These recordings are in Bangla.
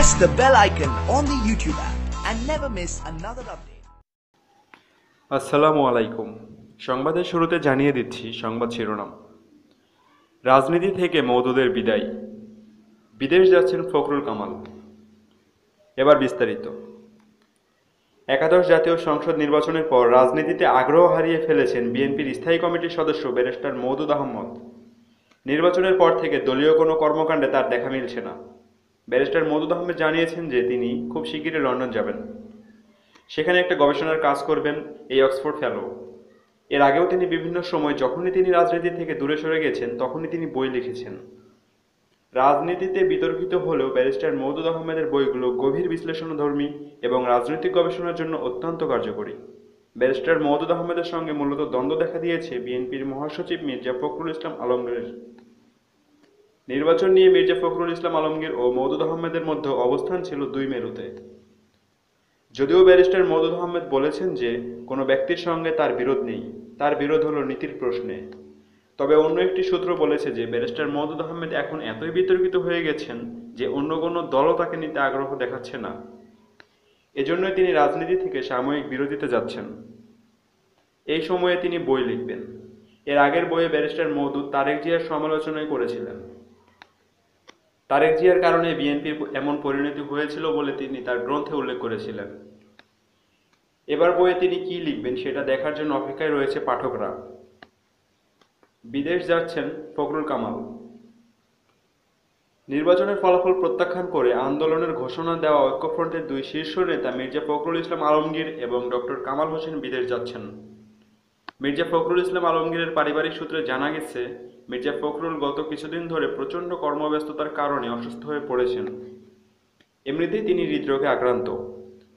press the bell icon on the YouTube app and never miss another update. আসসালামু সংবাদের শুরুতে জানিয়ে দিচ্ছি সংবাদ শিরোনাম। রাজনীতি থেকে মৌদুদের বিদায়। বিদেশ যাচ্ছেন ফখরুল কামাল। এবার বিস্তারিত। একাদশ জাতীয় সংসদ নির্বাচনের পর রাজনীতিতে আগ্রহ হারিয়ে ফেলেছেন বিএনপির স্থায়ী কমিটির সদস্য ব্যারিস্টার মৌদুদ আহমদ। নির্বাচনের পর থেকে দলীয় কোনো কর্মকাণ্ডে তার দেখা মিলছে না। ব্যারিস্টার মৌদুদ আহমেদ জানিয়েছেন যে তিনি খুব শিগগিরই লন্ডন যাবেন। সেখানে একটা গবেষণার কাজ করবেন এই অক্সফোর্ড ফেলো। এর আগেও তিনি বিভিন্ন সময় যখনই তিনি রাজনীতি থেকে দূরে সরে গেছেন, তখনই তিনি বই লিখেছেন। রাজনীতিতে বিতর্কিত হলেও ব্যারিস্টার মৌদুদ আহমেদের বইগুলো গভীর বিশ্লেষণধর্মী এবং রাজনৈতিক গবেষণার জন্য অত্যন্ত কার্যকরী। ব্যারিস্টার মৌদুদ আহমেদের সঙ্গে মূলত দ্বন্দ্ব দেখা দিয়েছে বিএনপির মহাসচিব মির্জা ফখরুল ইসলাম আলমগীরের। নির্বাচন নিয়ে মির্জা ফখরুল ইসলাম আলমগীর ও মৌদুদ আহমেদের মধ্যে অবস্থান ছিল দুই মেরুতে। যদিও ব্যারিস্টার মৌদুদ আহমেদ বলেছেন যে, কোনো ব্যক্তির সঙ্গে তার বিরোধ নেই। তার বিরোধ হলো নীতির প্রশ্নে। তবে অন্য একটি সূত্র বলেছে যে, ব্যারিস্টার মৌদুদ আহমেদ এখন এতই বিতর্কিত হয়ে গেছেন যে, অন্য কোনো দলও তাকে নিতে আগ্রহ দেখাচ্ছে না। এজন্যই তিনি রাজনীতি থেকে সাময়িক বিরতিতে যাচ্ছেন। এই সময়ে তিনি বই লিখবেন। এর আগের বইয়ে ব্যারিস্টার মৌদুদ তারেক জিয়ার সমালোচনাই করেছিলেন। তারেক জিয়ার কারণে বিএনপির এমন পরিণতি হয়েছিল বলে তিনি তার গ্রন্থে উল্লেখ করেছিলেন। এবার বইয়ে তিনি কি লিখবেন সেটা দেখার জন্য অপেক্ষায় রয়েছে পাঠকরা। বিদেশ যাচ্ছেন ফখরুল কামাল। নির্বাচনের ফলাফল প্রত্যাখ্যান করে আন্দোলনের ঘোষণা দেওয়া ঐক্যফ্রন্টের দুই শীর্ষ নেতা মির্জা ফখরুল ইসলাম আলমগীর এবং ডক্টর কামাল হোসেন বিদেশ যাচ্ছেন। মির্জা ফখরুল ইসলাম আলমগীরের পারিবারিক সূত্রে জানা গেছে, মির্জা ফখরুল গত কিছুদিন ধরে প্রচণ্ড কর্মব্যস্ততার কারণে অসুস্থ হয়ে পড়েছেন। এমনিতেই তিনি হৃদরোগে আক্রান্ত।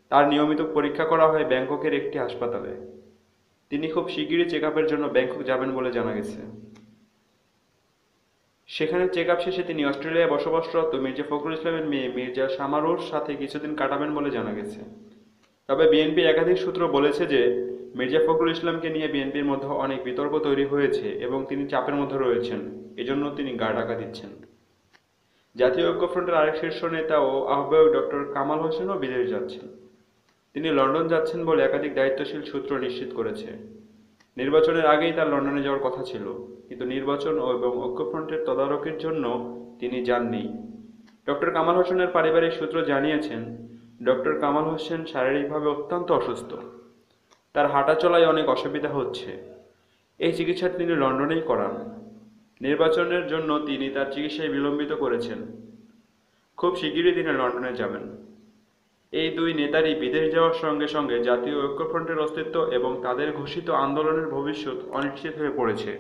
তার নিয়মিত পরীক্ষা করা হয় ব্যাংককের একটি হাসপাতালে। তিনি খুব শিগগিরই চেক জন্য ব্যাংকক যাবেন বলে জানা গেছে। সেখানে চেক শেষে তিনি অস্ট্রেলিয়ায় বসবাসরত মির্জা ফখরুল ইসলামের মেয়ে মির্জা সামারুর সাথে কিছুদিন কাটাবেন বলে জানা গেছে। তবে বিএনপির একাধিক সূত্র বলেছে যে, মির্জা ফখরুল ইসলামকে নিয়ে বিএনপির মধ্যে অনেক বিতর্ক তৈরি হয়েছে এবং তিনি চাপের মধ্যে রয়েছেন। এজন্য তিনি গা ঢাকা দিচ্ছেন। জাতীয় ঐক্যফ্রন্টের আরেক শীর্ষ নেতা ও আহ্বায়ক ডক্টর কামাল হোসেনও বিদেশ যাচ্ছেন। তিনি লন্ডন যাচ্ছেন বলে একাধিক দায়িত্বশীল সূত্র নিশ্চিত করেছে। নির্বাচনের আগেই তার লন্ডনে যাওয়ার কথা ছিল, কিন্তু নির্বাচন ও এবং ঐক্যফ্রন্টের তদারকির জন্য তিনি যাননি। ডক্টর কামাল হোসেনের পারিবারিক সূত্র জানিয়েছেন ডক্টর কামাল হোসেন শারীরিকভাবে অত্যন্ত অসুস্থ। তার হাঁটা চলায় অনেক অসুবিধা হচ্ছে। এই চিকিৎসা তিনি লন্ডনেই করান। নির্বাচনের জন্য তিনি তার চিকিৎসায় বিলম্বিত করেছেন। খুব শিগগিরই তিনি লন্ডনে যাবেন। এই দুই নেতারই বিদেশ যাওয়ার সঙ্গে সঙ্গে জাতীয় ঐক্যফ্রন্টের অস্তিত্ব এবং তাদের ঘোষিত আন্দোলনের ভবিষ্যৎ অনিশ্চিত হয়ে পড়েছে।